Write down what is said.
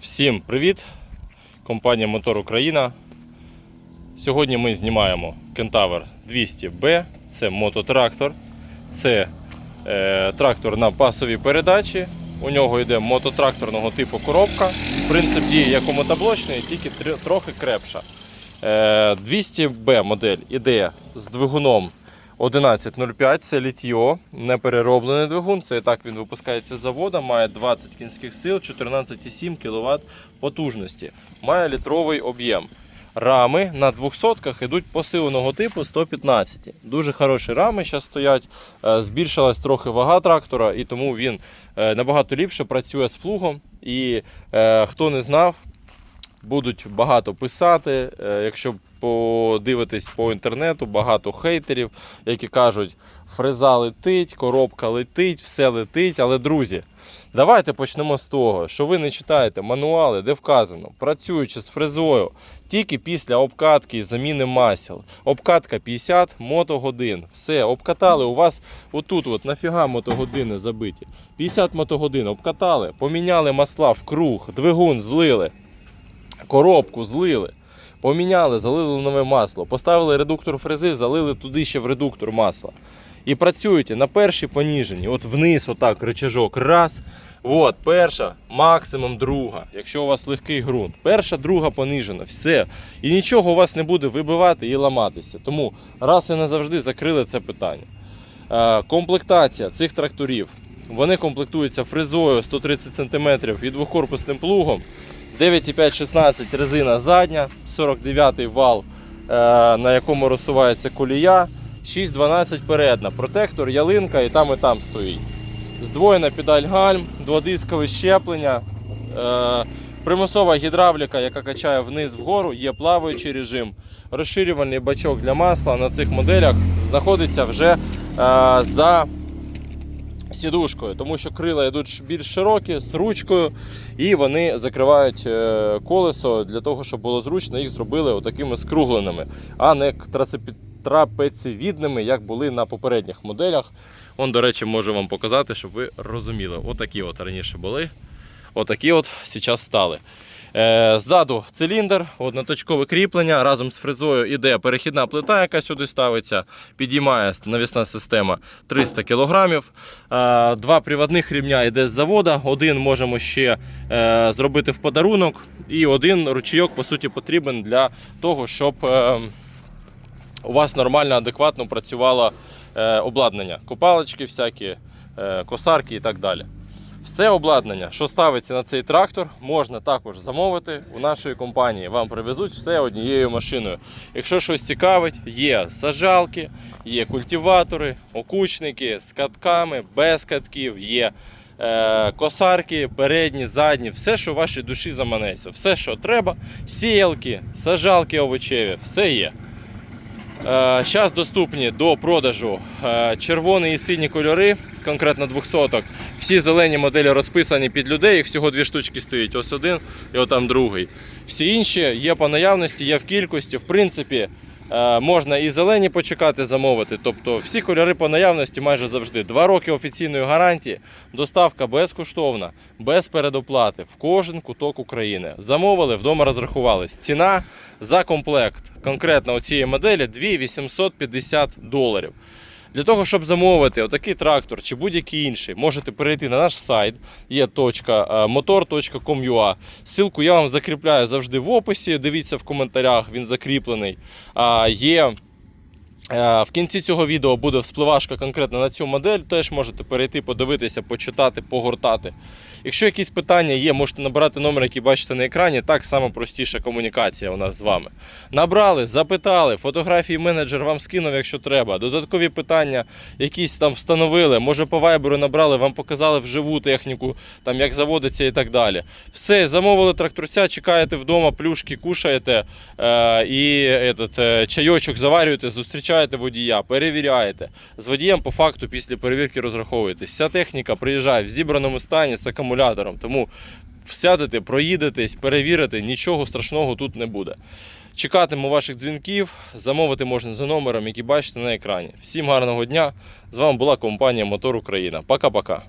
Всім привіт! Компанія Мотор Україна. Сьогодні ми знімаємо Кентавр 200B. Це мототрактор. Це е, трактор на пасовій передачі. У нього йде мототракторного типу коробка. Принцип дії як у мотоблочної, тільки трохи крепша. Е, 200B модель іде з двигуном 11.05, це літьо, не перероблений двигун. Це так він випускається з завода, має 20 кінських сил, 14,7 кВт потужності. Має літровий об'єм. Рами на 200-ках йдуть посиленого типу 115. Дуже хороші рами зараз стоять. Е, Збільшилась трохи вага трактора, і тому він е, набагато ліпше працює з плугом. І е, хто не знав, будуть багато писати. Якщо подивитись по інтернету, багато хейтерів, які кажуть, фреза летить, коробка летить, все летить. Але, друзі, давайте почнемо з того, що ви не читаєте мануали, де вказано, працюючи з фрезою тільки після обкатки і заміни масел. Обкатка 50 мотогодин. Все, обкатали. У вас отут, от нафіга мотогодини забиті. 50 мотогодин обкатали, поміняли масла в круг, двигун злили коробку злили, поміняли, залили нове масло, поставили редуктор фрези, залили туди ще в редуктор масла. І працюєте на першій поніженні, от вниз, отак, рычажок, раз. От, перша, максимум друга, якщо у вас легкий ґрунт. Перша, друга понижена, все. І нічого у вас не буде вибивати і ламатися. Тому раз і назавжди закрили це питання. Е, комплектація цих тракторів. Вони комплектуються фрезою 130 см і двокорпусним плугом. 9,5-16 резина задня, 49 вал, е, на якому розсувається колія, 6,12 передна, протектор, ялинка і там і там стоїть. Здвоєна педаль гальм, дводискове щеплення, е, примусова гідравліка, яка качає вниз вгору, є плаваючий режим. Розширювальний бачок для масла на цих моделях знаходиться вже е, за сідушкою, тому що крила йдуть більш широкі з ручкою, і вони закривають е, колесо для того, щоб було зручно, їх зробили отакими скругленими, а не трапецевідними, як були на попередніх моделях. Он, до речі, можу вам показати, щоб ви розуміли. Отакі от раніше були. Отакі от зараз стали. Е, Ззаду циліндр, одноточкове кріплення. Разом з фрезою іде перехідна плита, яка сюди ставиться. Підіймає навісна система 300 кг. Е, Два приводних рівня йде з завода. Один можемо ще е, зробити в подарунок. І один ручійок, по суті, потрібен для того, щоб у вас нормально, адекватно працювало обладнання. Копалочки, всякі, косарки і так далі. Все обладнання, що ставиться на цей трактор, можна також замовити у нашої компанії. Вам привезуть все однією машиною. Якщо щось цікавить, є сажалки, є культиватори, окучники з катками, без катків, є е, косарки, передні, задні, все, що вашій душі заманеться. Все, що треба, сіялки, сажалки овочеві, все є. Зараз доступні до продажу е, червоні і сині кольори, конкретно 200 Всі зелені моделі розписані під людей, їх всього дві штучки стоїть. Ось один і отам другий. Всі інші є по наявності, є в кількості. В принципі, е, можна і зелені почекати замовити. Тобто всі кольори по наявності майже завжди. Два роки офіційної гарантії, доставка безкоштовна, без передоплати в кожен куток України. Замовили, вдома розрахувались. Ціна за комплект конкретно цієї моделі 2850 доларів. Для того, щоб замовити отакий трактор чи будь-який інший, можете перейти на наш сайт, є точка е, motor.com.ua. Ссылку я вам закріпляю завжди в описі. Дивіться в коментарях, він закріплений. Є В кінці цього відео буде вспливашка конкретно на цю модель. Теж можете перейти, подивитися, почитати, погортати. Якщо якісь питання є, можете набирати номер, який бачите на екрані. Так само простіша комунікація у нас з вами. Набрали, запитали, фотографії менеджер вам скинув, якщо треба. Додаткові питання, якісь там встановили. Може по вайберу набрали, вам показали вживу техніку, там як заводиться і так далі. Все, замовили тракторця, чекаєте вдома, плюшки кушаєте е, і этот, е, чайочок заварюєте, зустрічаєте водія, перевіряєте. З водієм по факту після перевірки розраховуєтесь. Вся техніка приїжджає в зібраному стані з акумулятором. Тому сядете, проїдетесь, перевірите, нічого страшного тут не буде. Чекатиму ваших дзвінків, замовити можна за номером, який бачите на екрані. Всім гарного дня! З вами була компанія Мотор Україна. Пока-пока.